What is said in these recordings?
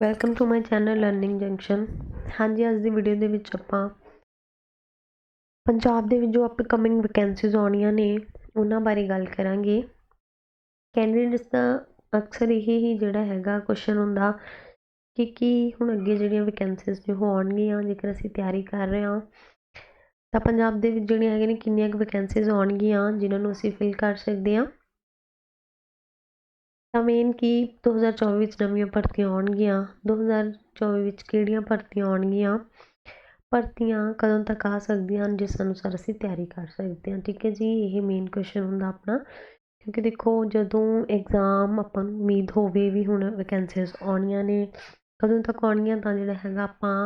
Welcome to my channel learning junction ਹਾਂਜੀ, ਅੱਜ ਦੀ video ਦੇ ਵਿੱਚ ਆਪਾਂ ਪੰਜਾਬ ਦੇ ਵਿੱਚ ਜੋ ਅਪਕਮਿੰਗ ਵੈਕੈਂਸੀਜ਼ ਆਉਣੀਆਂ ਨੇ, ਉਹਨਾਂ ਬਾਰੇ ਗੱਲ ਕਰਾਂਗੇ। ਕੈਂਡੀਡੇਟਸ ਦਾ ਅਕਸਰ ਇਹ ਹੀ ਜਿਹੜਾ ਹੈਗਾ ਕੁਐਸਚਨ ਹੁੰਦਾ ਕਿ ਕੀ ਹੁਣ ਅੱਗੇ ਜਿਹੜੀਆਂ ਵੈਕੈਂਸੀਜ਼ ਜੋ ਉਹ ਆਉਣਗੀਆਂ ਜੇਕਰ ਅਸੀਂ ਤਿਆਰੀ ਕਰ ਰਹੇ ਹਾਂ, ਤਾਂ ਪੰਜਾਬ ਦੇ ਵਿੱਚ ਜਿਹੜੀਆਂ ਹੈਗੀਆਂ ਨੇ, ਕਿੰਨੀਆਂ ਕੁ ਵੈਕੈਂਸੀਜ਼ ਆਉਣਗੀਆਂ, ਜਿਨ੍ਹਾਂ ਨੂੰ ਅਸੀਂ ਫਿਲ ਕਰ ਸਕਦੇ ਹਾਂ। ਤਾਂ ਮੇਨ ਕਿ ਦੋ ਹਜ਼ਾਰ ਚੌਵੀ ਵਿੱਚ ਨਵੀਆਂ ਭਰਤੀਆਂ ਆਉਣਗੀਆਂ 2024 ਵਿੱਚ ਕਿਹੜੀਆਂ ਭਰਤੀਆਂ ਆਉਣਗੀਆਂ? ਭਰਤੀਆਂ ਕਦੋਂ ਤੱਕ ਆ ਸਕਦੀਆਂ ਹਨ? ਜਿਸ ਅਨੁਸਾਰ ਅਸੀਂ ਤਿਆਰੀ ਕਰ ਸਕਦੇ ਹਾਂ, ਠੀਕ ਹੈ ਜੀ? ਇਹ ਮੇਨ ਕੁਐਸਚਨ ਹੁੰਦਾ ਆਪਣਾ। ਕਿਉਂਕਿ ਦੇਖੋ, ਜਦੋਂ ਐਗਜ਼ਾਮ ਆਪਾਂ ਨੂੰ ਉਮੀਦ ਹੋਵੇ ਵੀ ਹੁਣ ਵੈਕੈਂਸੀਜ਼ ਆਉਣੀਆਂ ਨੇ, ਕਦੋਂ ਤੱਕ ਆਉਣਗੀਆਂ ਤਾਂ ਜਿਹੜਾ ਹੈਗਾ ਆਪਾਂ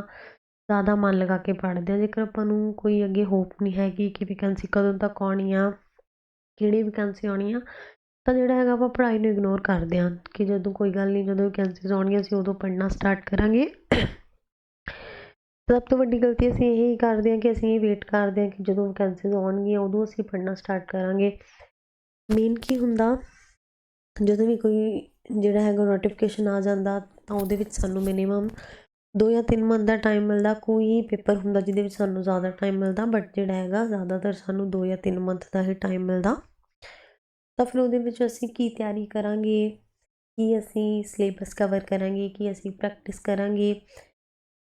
ਜ਼ਿਆਦਾ ਮਨ ਲਗਾ ਕੇ ਪੜ੍ਹਦੇ ਹਾਂ। ਜੇਕਰ ਆਪਾਂ ਨੂੰ ਕੋਈ ਅੱਗੇ ਹੋਪ ਨਹੀਂ ਹੈਗੀ ਕਿ ਵੈਕੈਂਸੀ ਕਦੋਂ ਤੱਕ ਆਉਣੀ ਆ ਕਿਹੜੀ ਵੈਕੈਂਸੀ ਆਉਣੀ ਆ ਤਾਂ ਜਿਹੜਾ ਹੈਗਾ ਆਪਾਂ ਪੜ੍ਹਾਈ ਨੂੰ ਇਗਨੋਰ ਕਰਦੇ ਹਾਂ ਕਿ ਜਦੋਂ ਕੋਈ ਗੱਲ ਨਹੀਂ, ਜਦੋਂ ਵੈਕੈਂਸੀਜ਼ ਆਉਣਗੀਆਂ, ਅਸੀਂ ਉਦੋਂ ਪੜ੍ਹਨਾ ਸਟਾਰਟ ਕਰਾਂਗੇ। ਸਭ ਤੋਂ ਵੱਡੀ ਗਲਤੀ ਅਸੀਂ ਇਹੀ ਕਰਦੇ ਹਾਂ ਕਿ ਅਸੀਂ ਇਹ ਵੇਟ ਕਰਦੇ ਹਾਂ ਕਿ ਜਦੋਂ ਵੈਕੈਂਸੀਜ਼ ਆਉਣਗੀਆਂ, ਉਦੋਂ ਅਸੀਂ ਪੜ੍ਹਨਾ ਸਟਾਰਟ ਕਰਾਂਗੇ। ਮੇਨ ਕੀ ਹੁੰਦਾ, ਜਦੋਂ ਵੀ ਕੋਈ ਜਿਹੜਾ ਹੈਗਾ ਨੋਟੀਫਿਕੇਸ਼ਨ ਆ ਜਾਂਦਾ, ਤਾਂ ਉਹਦੇ ਵਿੱਚ ਸਾਨੂੰ ਮਿਨੀਮਮ ਦੋ ਜਾਂ ਤਿੰਨ ਮੰਥ ਦਾ ਟਾਈਮ ਮਿਲਦਾ। ਕੋਈ ਪੇਪਰ ਹੁੰਦਾ ਜਿਹਦੇ ਵਿੱਚ ਸਾਨੂੰ ਜ਼ਿਆਦਾ ਟਾਈਮ ਮਿਲਦਾ ਬਟ ਜਿਹੜਾ ਹੈਗਾ ਜ਼ਿਆਦਾਤਰ ਸਾਨੂੰ ਦੋ ਜਾਂ ਤਿੰਨ ਮੰਥ ਦਾ ਹੀ ਟਾਈਮ ਮਿਲਦਾ। ਤਾਂ ਫਿਰ ਉਹਦੇ ਵਿੱਚ ਅਸੀਂ ਕੀ ਤਿਆਰੀ ਕਰਾਂਗੇ? ਕੀ ਅਸੀਂ ਸਿਲੇਬਸ ਕਵਰ ਕਰਾਂਗੇ? ਕੀ ਅਸੀਂ ਪ੍ਰੈਕਟਿਸ ਕਰਾਂਗੇ?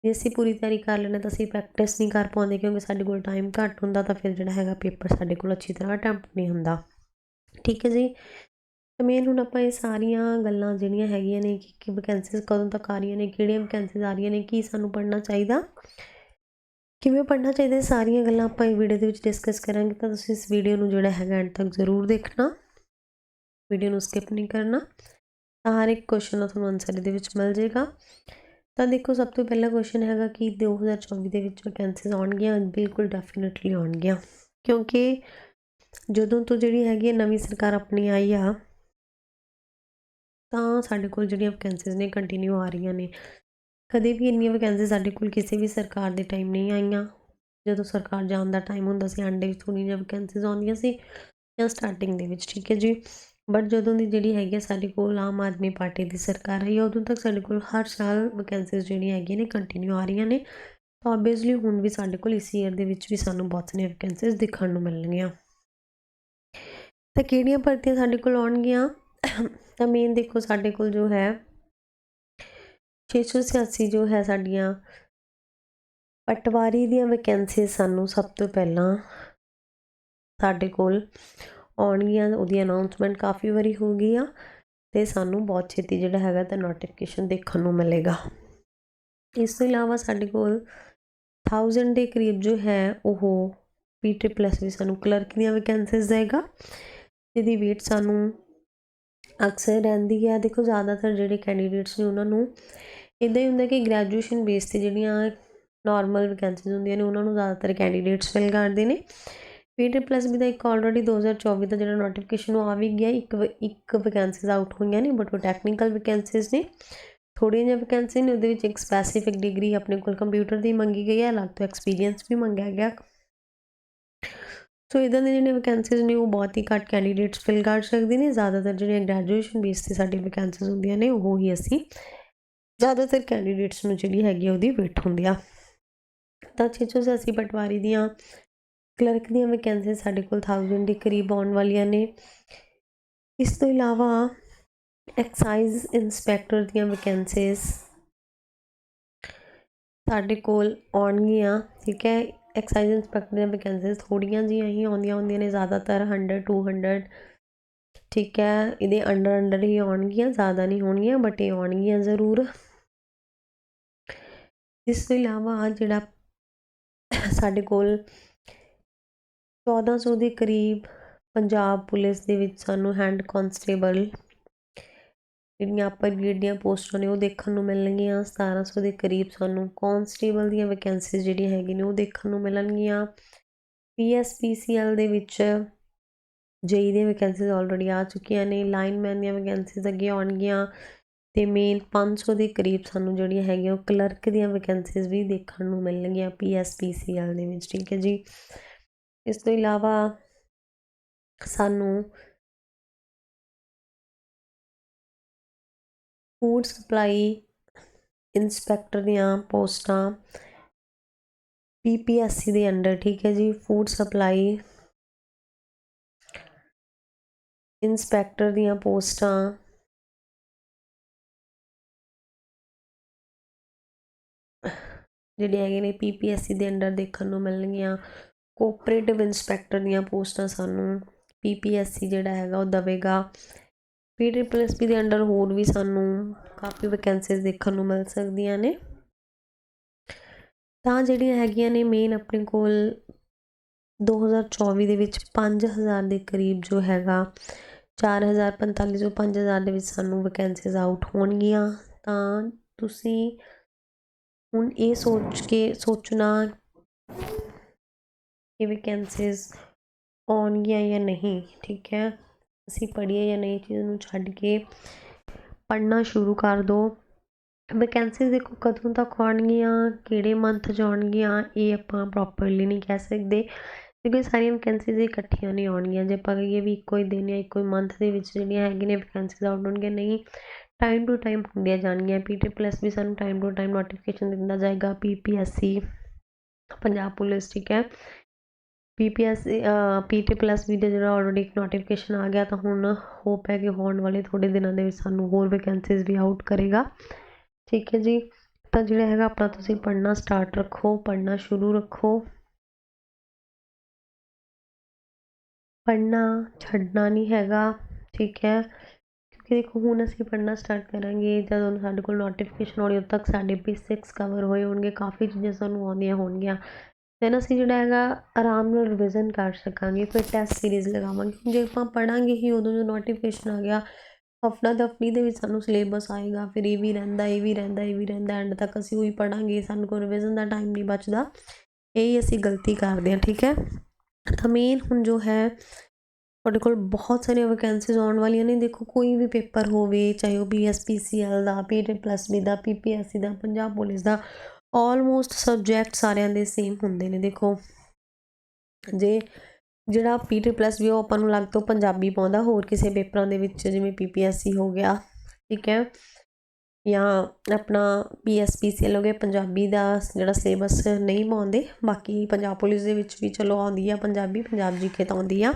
ਜੇ ਅਸੀਂ ਪੂਰੀ ਤਿਆਰੀ ਕਰ ਲੈਣਾ ਤਾਂ ਅਸੀਂ ਪ੍ਰੈਕਟਿਸ ਨਹੀਂ ਕਰ ਪਾਉਂਦੇ ਕਿਉਂਕਿ ਸਾਡੇ ਕੋਲ ਟਾਈਮ ਘੱਟ ਹੁੰਦਾ ਤਾਂ ਫਿਰ ਜਿਹੜਾ ਹੈਗਾ ਪੇਪਰ ਸਾਡੇ ਕੋਲ ਅੱਛੀ ਤਰ੍ਹਾਂ ਅਟੈਂਪਟ ਨਹੀਂ ਹੁੰਦਾ। ਠੀਕ ਹੈ ਜੀ? ਤਾਂ ਮੇਨ ਹੁਣ ਆਪਾਂ ਇਹ ਸਾਰੀਆਂ ਗੱਲਾਂ ਜਿਹੜੀਆਂ ਹੈਗੀਆਂ ਨੇ ਕਿ ਕਿ ਵੈਕੈਂਸੀਜ਼ ਕਦੋਂ ਤੱਕ ਆ ਰਹੀਆਂ ਨੇ, ਕਿਹੜੀਆਂ ਵੈਕੈਂਸੀਜ਼ ਆ ਰਹੀਆਂ ਨੇ, ਕੀ ਸਾਨੂੰ ਪੜ੍ਹਨਾ ਚਾਹੀਦਾ? ਕਿਵੇਂ ਪੜ੍ਹਨਾ ਚਾਹੀਦਾ ਇਹ ਸਾਰੀਆਂ ਗੱਲਾਂ ਆਪਾਂ ਇਹ ਵੀਡੀਓ ਦੇ ਵਿੱਚ ਡਿਸਕਸ ਕਰਾਂਗੇ ਤਾਂ ਤੁਸੀਂ ਇਸ ਵੀਡੀਓ ਨੂੰ ਜਿਹੜਾ ਹੈਗਾ ਐਂਡ ਤੱਕ ਜ਼ਰੂਰ ਦੇਖਣਾ। ਵੀਡੀਓ ਨੂੰ ਸਕਿਪ ਨਹੀਂ ਕਰਨਾ। ਤਾਂ ਹਰ ਇੱਕ ਕੁਐਸਚਨ ਦਾ ਤੁਹਾਨੂੰ ਆਨਸਰ ਇਹਦੇ ਵਿੱਚ ਮਿਲ ਜਾਏਗਾ। ਤਾਂ ਦੇਖੋ, ਸਭ ਤੋਂ ਪਹਿਲਾ ਕੁਐਸਚਨ ਹੈਗਾ ਕਿ 2024 ਦੇ ਵਿੱਚ ਵੈਕੈਂਸੀਜ਼ ਆਉਣਗੀਆਂ। ਬਿਲਕੁਲ ਡੈਫੀਨਿਟਲੀ ਆਉਣਗੀਆਂ। ਕਿਉਂਕਿ ਜਦੋਂ ਤੋਂ ਜਿਹੜੀ ਹੈਗੀ ਹੈ ਨਵੀਂ ਸਰਕਾਰ ਆਪਣੀ ਆਈ ਆ, ਤਾਂ ਸਾਡੇ ਕੋਲ ਜਿਹੜੀਆਂ ਵੈਕੈਂਸੀਜ਼ ਨੇ ਕੰਟੀਨਿਊ ਆ ਰਹੀਆਂ ਨੇ। ਕਦੇ ਵੀ ਇੰਨੀਆਂ ਵੈਕੈਂਸੀ ਸਾਡੇ ਕੋਲ ਕਿਸੇ ਵੀ ਸਰਕਾਰ ਦੇ ਟਾਈਮ ਨਹੀਂ ਆਈਆਂ। ਜਦੋਂ ਸਰਕਾਰ ਜਾਣ ਦਾ ਟਾਈਮ ਹੁੰਦਾ ਸੀ ਐਂਡ ਦੇ ਵਿੱਚ ਥੋੜ੍ਹੀਆਂ ਵੈਕੈਂਸੀਜ਼ ਆਉਂਦੀਆਂ ਸੀ ਜਾਂ ਸਟਾਰਟਿੰਗ ਦੇ ਵਿੱਚ, ਠੀਕ ਹੈ ਜੀ? ਬਟ ਜਦੋਂ ਦੀ ਜਿਹੜੀ ਹੈਗੀ ਸਾਡੇ ਕੋਲ ਆਮ ਆਦਮੀ ਪਾਰਟੀ ਦੀ ਸਰਕਾਰ ਆਈ ਉਦੋਂ ਤੱਕ ਸਾਡੇ ਕੋਲ ਹਰ ਸਾਲ ਵੈਕੈਂਸੀਜ਼ ਜਿਹੜੀਆਂ ਹੈਗੀਆਂ ਨੇ ਕੰਟੀਨਿਊ ਆ ਰਹੀਆਂ ਨੇ। ਤਾਂ ਆਬਵੀਅਸਲੀ ਹੁਣ ਵੀ ਸਾਡੇ ਕੋਲ ਇਸ ਈਅਰ ਦੇ ਵਿੱਚ ਵੀ ਸਾਨੂੰ ਬਹੁਤ ਸਾਰੀਆਂ ਵੈਕੈਂਸੀਜ਼ ਦੇਖਣ ਨੂੰ ਮਿਲਣਗੀਆਂ। ਤਾਂ ਕਿਹੜੀਆਂ ਭਰਤੀਆਂ ਸਾਡੇ ਕੋਲ ਆਉਣਗੀਆਂ? ਤਾਂ ਮੇਨ ਦੇਖੋ ਸਾਡੇ ਕੋਲ ਜੋ ਹੈ 686 ਜੋ ਹੈ ਸਾਡੀਆਂ, ਪਟਵਾਰੀ ਦੀਆਂ ਵੈਕੈਂਸੀ ਸਾਨੂੰ ਸਭ ਤੋਂ ਪਹਿਲਾਂ ਸਾਡੇ ਕੋਲ ਆਉਣਗੀਆਂ ਉਹਦੀ ਅਨਾਊਂਸਮੈਂਟ ਕਾਫੀ ਵਾਰੀ ਹੋ ਗਈ ਆ ਤੇ ਸਾਨੂੰ ਬਹੁਤ ਛੇਤੀ ਜਿਹੜਾ ਹੈਗਾ ਤਾਂ ਨੋਟੀਫਿਕੇਸ਼ਨ ਦੇਖਣ ਨੂੰ ਮਿਲੇਗਾ। ਇਸ ਤੋਂ ਇਲਾਵਾ ਸਾਡੇ ਕੋਲ 1000 ਦੇ ਕਰੀਬ ਜੋ ਹੈ, ਉਹ ਪੀਟੀ ਪਲੱਸ ਵੀ ਸਾਨੂੰ ਕਲਰਕ ਦੀਆਂ ਵੈਕੈਂਸੀਜ਼ ਦੇਗਾ। ਜਿਹਦੀ ਵੇਟ ਸਾਨੂੰ ਅਕਸਰ ਰਹਿੰਦੀ ਹੈ। ਦੇਖੋ, ਜ਼ਿਆਦਾਤਰ ਜਿਹੜੇ ਕੈਂਡੀਡੇਟਸ ਨੇ ਉਹਨਾਂ ਨੂੰ ਇਦਾਂ ਹੀ ਹੁੰਦਾ ਕਿ ਗ੍ਰੈਜੂਏਸ਼ਨ ਬੇਸ ਤੇ ਜਿਹੜੀਆਂ ਨਾਰਮਲ ਵੈਕੈਂਸੀਜ਼ ਹੁੰਦੀਆਂ ਨੇ, ਉਹਨਾਂ ਨੂੰ ਜ਼ਿਆਦਾਤਰ ਕੈਂਡੀਡੇਟਸ ਫਿਲ ਕਰਦੇ ਨੇ। ਪੀਟੀ ਪਲੱਸ ਵੀ ਦਾ ਇੱਕ ਆਲਰੇਡੀ 2024 ਦਾ ਜਿਹੜਾ ਨੋਟੀਫਿਕੇਸ਼ਨ ਉਹ ਆ ਵੀ ਗਿਆ। ਇੱਕ ਇੱਕ ਵੈਕੈਂਸੀਜ਼ ਆਊਟ ਹੋਈਆਂ ਨੇ ਬਟ ਉਹ ਟੈਕਨੀਕਲ ਵੈਕੈਂਸੀਜ਼ ਨੇ। ਥੋੜੀਆਂ ਜਿਹੀਆਂ ਵੈਕੈਂਸੀ ਨੇ, ਉਹਦੇ ਵਿੱਚ ਇੱਕ ਸਪੈਸੀਫਿਕ ਡਿਗਰੀ ਆਪਣੇ ਕੋਲ ਕੰਪਿਊਟਰ ਦੀ ਮੰਗੀ ਗਈ ਹੈ, ਅਲੱਗ ਤੋਂ ਐਕਸਪੀਰੀਅੰਸ ਵੀ ਮੰਗਿਆ ਗਿਆ। ਸੋ ਇਦਾਂ ਦੇ ਜਿਹੜੇ ਵੈਕੈਂਸੀਜ਼ ਨੇ, ਉਹ ਬਹੁਤ ਹੀ ਘੱਟ ਕੈਂਡੀਡੇਟਸ ਫਿਲ ਕਰ ਸਕਦੇ ਨੇ। ਜ਼ਿਆਦਾਤਰ ਜਿਹੜੀਆਂ ਗ੍ਰੈਜੂਏਸ਼ਨ ਬੇਸ ਤੇ ਸਾਡੀ ਵੈਕੈਂਸੀਜ਼ ਹੁੰਦੀਆਂ ਨੇ, ਉਹ ਹੀ ਅਸੀਂ ਜ਼ਿਆਦਾਤਰ ਕੈਂਡੀਡੇਟਸ ਨੂੰ ਜਿਹੜੀ ਹੈਗੀ ਉਹਦੀ ਵੇਟ ਹੁੰਦੀ ਆ। ਤਾਂ 680 ਪਟਵਾਰੀ ਦੀਆਂ ਕਲਰਕ ਦੀਆਂ ਵੈਕੈਂਸੀ ਸਾਡੇ ਕੋਲ 1000 ਦੇ ਕਰੀਬ ਆਉਣ ਵਾਲੀਆਂ ਨੇ। ਇਸ ਤੋਂ ਇਲਾਵਾ ਐਕਸਾਈਜ਼ ਇਨਸਪੈਕਟਰ ਦੀਆਂ ਵੈਕੈਂਸੀਜ਼ ਸਾਡੇ ਕੋਲ ਆਉਣਗੀਆਂ, ਠੀਕ ਹੈ? ਐਕਸਾਈਜ਼ ਇਨਸਪੈਕਟਰ ਦੀਆਂ ਵੈਕੈਂਸੀਜ਼ ਥੋੜੀਆਂ ਜਿਹੀਆਂ ਹੀ ਆਉਂਦੀਆਂ ਹੁੰਦੀਆਂ ਨੇ, ਜ਼ਿਆਦਾਤਰ 100 200 ਠੀਕ ਹੈ? ਇਹਦੇ ਅੰਡਰ ਅੰਡਰ ਹੀ ਆਉਣਗੀਆਂ, ਜ਼ਿਆਦਾ ਨਹੀਂ ਹੋਣਗੀਆਂ ਬਟ ਇਹ ਆਉਣਗੀਆਂ ਜ਼ਰੂਰ। ਇਸ ਤੋਂ ਇਲਾਵਾ ਜਿਹੜਾ ਸਾਡੇ ਕੋਲ ਚੌਦਾਂ ਸੌ ਦੇ ਕਰੀਬ ਪੰਜਾਬ ਪੁਲਿਸ ਦੇ ਵਿੱਚ ਸਾਨੂੰ ਹੈਂਡ ਕਨਸਟੇਬਲ ਜਿਹੜੀਆਂ ਅਪਰ ਗ੍ਰੇਡ ਦੀਆਂ ਪੋਸਟਾਂ ਨੇ ਉਹ ਦੇਖਣ ਨੂੰ ਮਿਲਣਗੀਆਂ। 1700 ਦੇ ਕਰੀਬ ਸਾਨੂੰ ਕਨਸਟੇਬਲ ਦੀਆਂ ਵੈਕੈਂਸੀਜ਼ ਜਿਹੜੀਆਂ ਹੈਗੀਆਂ ਨੇ ਉਹ ਦੇਖਣ ਨੂੰ ਮਿਲਣਗੀਆਂ। ਪੀਐਸਪੀਸੀਐਲ ਦੇ ਵਿੱਚ ਜੇਈ ਦੀਆਂ ਵੈਕੈਂਸੀਜ਼ ਆਲਰੇਡੀ ਆ ਚੁੱਕੀਆਂ ਨੇ। ਲਾਈਨਮੈਨ ਦੀਆਂ ਵੈਕੈਂਸੀਜ਼ ਅੱਗੇ ਆਉਣਗੀਆਂ ਤੇ ਮੇਨ 500 ਦੇ ਕਰੀਬ ਸਾਨੂੰ ਜਿਹੜੀਆਂ ਹੈਗੀਆਂ ਉਹ ਕਲਰਕ ਦੀਆਂ ਵੈਕੈਂਸੀਜ਼ ਵੀ ਦੇਖਣ ਨੂੰ ਮਿਲਣਗੀਆਂ ਪੀਐਸਪੀਸੀਐਲ ਦੇ ਵਿੱਚ। ਠੀਕ ਹੈ ਜੀ। ਇਸ ਤੋਂ ਇਲਾਵਾ ਸਾਨੂੰ ਫੂਡ ਸਪਲਾਈ ਇੰਸਪੈਕਟਰ ਦੀਆਂ ਪੋਸਟਾਂ ਪੀਪੀਐਸਸੀ ਦੇ ਅੰਡਰ, ਠੀਕ ਹੈ ਜੀ ਫੂਡ ਸਪਲਾਈ ਇੰਸਪੈਕਟਰ ਦੀਆਂ ਪੋਸਟਾਂ, ਜਿਹੜੇ ਹੈਗੇ ਨੇ ਪੀਪੀਐਸਸੀ ਦੇ ਅੰਡਰ ਦੇਖਣ ਨੂੰ ਮਿਲਣਗੀਆਂ। ਕੋਆਪਰੇਟਿਵ ਇੰਸਪੈਕਟਰ ਦੀਆਂ ਪੋਸਟਾਂ ਸਾਨੂੰ ਪੀਪੀਐਸਸੀ ਜਿਹੜਾ ਹੈਗਾ ਉਹ ਦਵੇਗਾ। ਪੀਟੀਪੀਐਸਪੀ ਦੇ ਅੰਡਰ ਹੋਰ ਵੀ ਸਾਨੂੰ ਕਾਫੀ ਵੈਕੈਂਸੀਜ਼ ਦੇਖਣ ਨੂੰ ਮਿਲ ਸਕਦੀਆਂ ਨੇ। ਤਾਂ ਜਿਹੜੀਆਂ ਹੈਗੀਆਂ ਨੇ ਮੇਨ ਆਪਣੇ ਕੋਲ 2024 ਦੇ ਵਿੱਚ 5000 ਦੇ ਕਰੀਬ ਜੋ ਹੈਗਾ 4045 ਤੋਂ 5000 ਦੇ ਵਿੱਚ ਸਾਨੂੰ ਵੈਕੈਂਸੀਜ਼ ਆਊਟ ਹੋਣਗੀਆਂ। ਤਾਂ ਤੁਸੀਂ ਹੁਣ ਇਹ ਸੋਚ ਕੇ ਸੋਚਣਾ ਕਿ ਵੈਕੈਂਸੀਜ਼ ਆਉਣਗੀਆਂ ਜਾਂ ਨਹੀਂ ਠੀਕ ਹੈ ਅਸੀਂ ਪੜ੍ਹੀਏ ਜਾਂ ਨਹੀਂ ਚੀਜ਼ ਨੂੰ ਛੱਡ ਕੇ ਪੜ੍ਹਨਾ ਸ਼ੁਰੂ ਕਰ ਦਿਓ ਵੈਕੈਂਸੀਜ਼ ਦੇਖੋ ਕਦੋਂ ਤੱਕ ਆਉਣਗੀਆਂ ਕਿਹੜੇ ਮੰਥ 'ਚ ਆਉਣਗੀਆਂ ਇਹ ਆਪਾਂ ਪ੍ਰੋਪਰਲੀ ਨਹੀਂ ਕਹਿ ਸਕਦੇ ਕਿਉਂਕਿ ਸਾਰੀਆਂ ਵੈਕੈਂਸੀਜ਼ ਇਕੱਠੀਆਂ ਨਹੀਂ ਆਉਣਗੀਆਂ ਜੇ ਆਪਾਂ ਕਹੀਏ ਵੀ ਇੱਕੋ ਹੀ ਦਿਨ ਜਾਂ ਇੱਕੋ ਹੀ ਮੰਥ ਦੇ ਵਿੱਚ ਜਿਹੜੀਆਂ ਹੈਗੀਆਂ ਨੇ ਵੈਕੈਂਸੀਜ਼ ਆਊਟ ਹੋਣਗੀਆਂ ਨਹੀਂ ਟਾਈਮ ਟੂ ਟਾਈਮ ਹੁੰਦੀਆਂ ਜਾਣਗੀਆਂ ਪੀਟੀ ਪਲੱਸ ਵੀ ਸਾਨੂੰ ਟਾਈਮ ਟੂ ਟਾਈਮ ਨੋਟੀਫਿਕੇਸ਼ਨ ਦਿੰਦਾ ਜਾਏਗਾ ਪੀਪੀਐਸਸੀ ਪੰਜਾਬ ਪੁਲਿਸ ਠੀਕ ਹੈ P P S P PT plus ਵੀ ਦਾ ਜਿਹੜਾ ਆਲਰੇਡੀ ਇੱਕ ਨੋਟੀਫਿਕੇਸ਼ਨ ਆ ਗਿਆ ਤਾਂ ਹੁਣ ਹੋਪ ਹੈ ਕਿ ਆਉਣ ਵਾਲੇ ਥੋੜ੍ਹੇ ਦਿਨਾਂ ਦੇ ਵਿੱਚ ਸਾਨੂੰ ਹੋਰ ਵੈਕੈਂਸੀਜ਼ ਵੀ ਆਊਟ ਕਰੇਗਾ। ਠੀਕ ਹੈ ਜੀ। ਤਾਂ ਜਿਹੜਾ ਹੈਗਾ ਆਪਣਾ ਤੁਸੀਂ ਪੜ੍ਹਨਾ ਸਟਾਰਟ ਰੱਖੋ, ਪੜ੍ਹਨਾ ਸ਼ੁਰੂ ਰੱਖੋ। ਪੜ੍ਹਨਾ ਛੱਡਣਾ ਨਹੀਂ ਹੈਗਾ, ਠੀਕ ਹੈ। ਕਿਉਂਕਿ ਦੇਖੋ, ਹੁਣ ਅਸੀਂ ਪੜ੍ਹਨਾ ਸਟਾਰਟ ਕਰਾਂਗੇ ਜਦੋਂ ਸਾਡੇ ਕੋਲ ਨੋਟੀਫਿਕੇਸ਼ਨ ਆਉਣੀ, ਉਦੋਂ ਤੱਕ ਸਾਡੇ ਬੇਸਿਕਸ ਕਵਰ ਹੋਏ ਹੋਣਗੇ, ਕਾਫੀ ਚੀਜ਼ਾਂ ਸਾਨੂੰ ਆਉਂਦੀਆਂ ਹੋਣਗੀਆਂ। ਦੈਨ ਅਸੀਂ ਜਿਹੜਾ ਹੈਗਾ ਆਰਾਮ ਨਾਲ ਰਿਵੀਜ਼ਨ ਕਰ ਸਕਾਂਗੇ, ਫਿਰ ਟੈਸਟ ਸੀਰੀਜ਼ ਲਗਾਵਾਂਗੇ। ਜੇ ਆਪਾਂ ਪੜਾਂਗੇ ਹੀ, ਉਦੋਂ ਜੋ ਨੋਟੀਫਿਕੇਸ਼ਨ ਆ ਗਿਆ ਹਫਤਾ ਦਫਨੀ ਦੇ ਵਿੱਚ ਸਾਨੂੰ ਸਿਲੇਬਸ ਆਏਗਾ, ਫਿਰ ਇਹ ਵੀ ਰਹਿੰਦਾ, ਇਹ ਵੀ ਰਹਿੰਦਾ, ਇਹ ਵੀ ਰਹਿੰਦਾ ਐਂਡ ਤੱਕ ਅਸੀਂ ਉਹੀ ਪੜਾਂਗੇ ਸਾਨੂੰ ਕੋਈ ਰਿਵੀਜ਼ਨ ਦਾ ਟਾਈਮ ਨਹੀਂ ਬਚਦਾ। ਇਹ ਅਸੀਂ ਗਲਤੀ ਕਰਦੇ ਹਾਂ, ਠੀਕ ਹੈ? ਤਾਂ ਮੇਨ ਹੁਣ ਜੋ ਹੈ, ਤੁਹਾਡੇ ਕੋਲ ਬਹੁਤ ਸਾਰੀਆਂ ਵੈਕੈਂਸੀਜ਼ ਆਉਣ ਵਾਲੀਆਂ ਨੇ। ਦੇਖੋ, ਕੋਈ ਵੀ ਪੇਪਰ ਹੋਵੇ, ਚਾਹੇ ਉਹ ਬੀਐਸਪੀਸੀਐਲ ਦਾ ਪੀਟੀ ਪਲੱਸ ਬੀ ਦਾ ਪੀਪੀਐਸਸੀ ਦਾ, ਪੰਜਾਬ ਪੁਲਿਸ ਦਾ ਆਲਮੋਸਟ ਸਬਜੈਕਟ ਸਾਰਿਆਂ ਦੇ ਸੇਮ ਹੁੰਦੇ ਨੇ, ਦੇਖੋ। ਜੇ ਜਿਹੜਾ ਪੀਟੀ ਪਲੱਸ ਵੀ ਉਹ ਆਪਾਂ ਨੂੰ ਲੱਗ ਤੋਂ ਪੰਜਾਬੀ ਪਾਉਂਦਾ, ਹੋਰ ਕਿਸੇ ਪੇਪਰਾਂ ਦੇ ਵਿੱਚ, ਜਿਵੇਂ ਪੀਪੀਐਸਸੀ ਹੋ ਗਿਆ, ਠੀਕ ਹੈ? ਜਾਂ ਆਪਣਾ ਪੀਐਸਪੀਸੀਐਲ ਹੋ ਗਿਆ ਪੰਜਾਬੀ ਦਾ ਜਿਹੜਾ ਸਿਲੇਬਸ ਨਹੀਂ ਪਾਉਂਦੇ, ਬਾਕੀ ਪੰਜਾਬ ਪੁਲਿਸ ਦੇ ਵਿੱਚ ਵੀ ਚਲੋ ਆਉਂਦੀ ਆ ਪੰਜਾਬੀ, ਪੰਜਾਬ ਜੀਕੇ ਤਾਂ ਆਉਂਦੀ ਆ।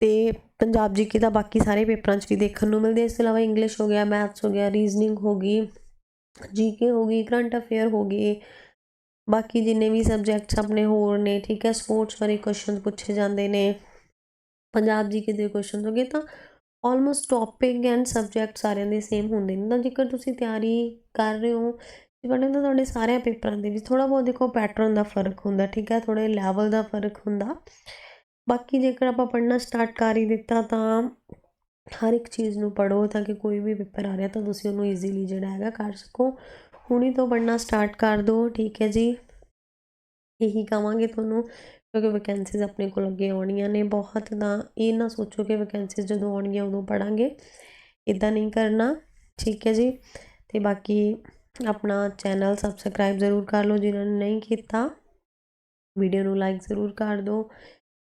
ਤੇ ਪੰਜਾਬ ਜੀਕੇ ਦਾ ਬਾਕੀ ਸਾਰੇ ਪੇਪਰਾਂ 'ਚ ਵੀ ਦੇਖਣ ਨੂੰ ਮਿਲਦੇ ਇਸ ਤੋਂ ਇਲਾਵਾ ਇੰਗਲਿਸ਼ ਹੋ ਗਿਆ ਮੈਥਸ ਹੋ ਗਿਆ ਰੀਜ਼ਨਿੰਗ ਹੋ ਗਈ ਜੀ ਕੇ ਹੋ ਗਈ, ਕਰੰਟ ਅਫੇਅਰ ਹੋ ਗਏ। ਬਾਕੀ ਜਿੰਨੇ ਵੀ ਸਬਜੈਕਟਸ ਆਪਣੇ ਹੋਰ ਨੇ, ਠੀਕ ਹੈ ਸਪੋਰਟਸ ਬਾਰੇ ਕੁਐਸਚਨ ਪੁੱਛੇ ਜਾਂਦੇ ਨੇ, ਪੰਜਾਬ ਜੀ ਕੇ ਦੇ ਕੁਐਸਚਨ ਹੋਗੇ ਤਾਂ ਆਲਮੋਸਟ ਟੌਪਿਕ ਐਂਡ ਸਬਜੈਕਟ ਸਾਰਿਆਂ ਦੇ ਸੇਮ ਹੁੰਦੇ ਨੇ। ਤਾਂ ਜੇਕਰ ਤੁਸੀਂ ਤਿਆਰੀ ਕਰ ਰਹੇ ਹੋ, ਤੁਹਾਡੇ ਤਾਂ ਤੁਹਾਡੇ ਸਾਰੇ ਪੇਪਰਾਂ ਦੇ ਵਿੱਚ ਥੋੜਾ ਬਹੁਤ ਦੇਖੋ ਪੈਟਰਨ ਦਾ ਫ਼ਰਕ ਹੁੰਦਾ, ਠੀਕ ਹੈ ਥੋੜੇ ਲੈਵਲ ਦਾ ਫ਼ਰਕ ਹੁੰਦਾ। ਬਾਕੀ ਜੇਕਰ ਆਪਾਂ ਪੜ੍ਹਨਾ ਸਟਾਰਟ ਕਰ ਹੀ ਦਿੱਤਾ ਤਾਂ ਹਰ ਇੱਕ ਚੀਜ਼ ਨੂੰ ਪੜ੍ਹੋ ਤਾਂ ਕਿ ਕੋਈ ਵੀ ਪੇਪਰ ਆ ਰਿਹਾ ਤਾਂ ਤੁਸੀਂ ਉਹਨੂੰ ਈਜ਼ੀਲੀ ਜਿਹੜਾ ਹੈਗਾ ਕਰ ਸਕੋ। ਹੁਣੀ ਤੋਂ ਪੜ੍ਹਨਾ ਸਟਾਰਟ ਕਰ ਦਿਓ ਠੀਕ ਹੈ ਜੀ? ਇਹੀ ਕਹਾਂਗੇ ਤੁਹਾਨੂੰ, ਕਿਉਂਕਿ ਵੈਕੈਂਸੀਜ਼ ਆਪਣੇ ਕੋਲ ਅੱਗੇ ਆਉਣੀਆਂ ਨੇ, ਬਹੁਤ ਤਾਂ ਇਹ ਨਾ ਸੋਚੋ ਕਿ ਵੈਕੈਂਸੀਜ਼ ਜਦੋਂ ਆਉਣਗੀਆਂ ਉਦੋਂ ਪੜਾਂਗੇ ਇਦਾਂ ਨਹੀਂ ਕਰਨਾ, ਠੀਕ ਹੈ ਜੀ? ਤੇ ਬਾਕੀ ਆਪਣਾ ਚੈਨਲ ਸਬਸਕ੍ਰਾਈਬ ਜ਼ਰੂਰ ਕਰ ਲਓ, ਜਿਨ੍ਹਾਂ ਨੇ ਨਹੀਂ ਕੀਤਾ ਵੀਡੀਓ ਨੂੰ ਲਾਈਕ ਜ਼ਰੂਰ ਕਰ ਦਿਓ।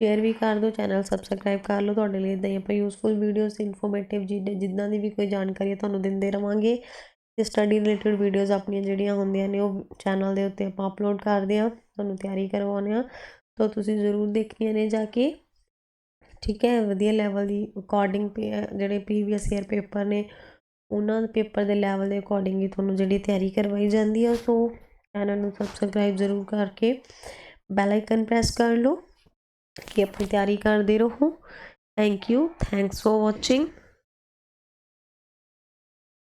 ਸ਼ੇਅਰ ਵੀ ਕਰ ਦਿਓ ਚੈਨਲ ਸਬਸਕ੍ਰਾਈਬ ਕਰ ਲਓ। ਤੁਹਾਡੇ ਲਈ ਇਦਾਂ ਹੀ ਆਪਾਂ ਯੂਸਫੁਲ ਵੀਡੀਓਜ਼ ਇਨਫੋਰਮੇਟਿਵ ਜਿੱਦਾਂ ਦੀ ਵੀ ਕੋਈ ਜਾਣਕਾਰੀ ਤੁਹਾਨੂੰ ਦਿੰਦੇ ਰਵਾਂਗੇ। ਤੇ ਸਟੱਡੀ ਰਿਲੇਟਡ ਵੀਡੀਓਜ਼ ਆਪਣੀਆਂ ਜਿਹੜੀਆਂ ਹੁੰਦੀਆਂ ਨੇ, ਉਹ ਚੈਨਲ ਦੇ ਉੱਤੇ ਆਪਾਂ ਅਪਲੋਡ ਕਰਦੇ ਆ ਤੁਹਾਨੂੰ ਤਿਆਰੀ ਕਰਵਾਉਂਦੇ ਆ ਤਾਂ ਤੁਸੀਂ ਜ਼ਰੂਰ ਦੇਖਣੀਆਂ ਨੇ ਜਾ ਕੇ। ਠੀਕ ਹੈ, ਵਧੀਆ ਲੈਵਲ ਦੀ ਅਕੋਰਡਿੰਗ ਜਿਹੜੇ ਪ੍ਰੀਵੀਅਸ ਈਅਰ ਪੇਪਰ ਨੇ, ਉਹਨਾਂ ਦੇ ਪੇਪਰ ਦੇ ਲੈਵਲ ਦੇ ਅਕੋਰਡਿੰਗ ਹੀ ਤੁਹਾਨੂੰ ਜਿਹੜੀ ਤਿਆਰੀ ਕਰਵਾਈ ਜਾਂਦੀ ਆ। ਸੋ ਚੈਨਲ ਨੂੰ ਸਬਸਕ੍ਰਾਈਬ ਜ਼ਰੂਰ ਕਰਕੇ ਬੈਲ ਆਈਕਨ ਪ੍ਰੈਸ ਕਰ ਲਓ। ਕਿ ਆਪਣੀ ਤਿਆਰੀ ਕਰਦੇ ਰਹੋ। Thank you thanks for watching